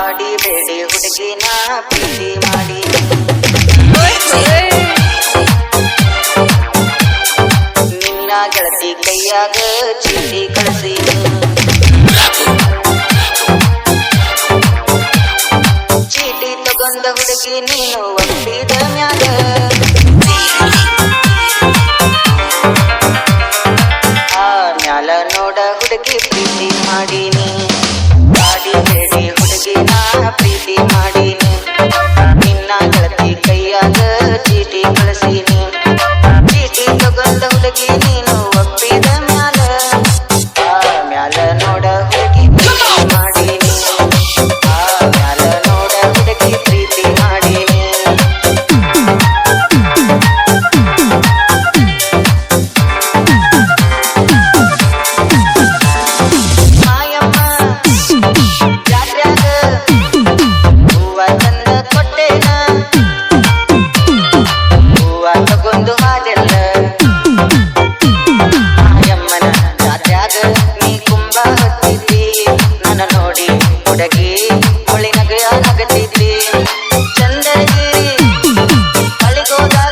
ಮಾಡಿಬೇಡಿ ಹುಡುಗಿನ ಪ್ರೀತಿ ಮಾಡಿ. ನಿನ್ನ ಗೆಳತಿ ಕೈಯಾಗ ಚೀಟಿ ಕಳಿಸಿ. ಚೀಟಿ ತಗೊಂಡ ಹುಡುಗಿ ನೀನು sola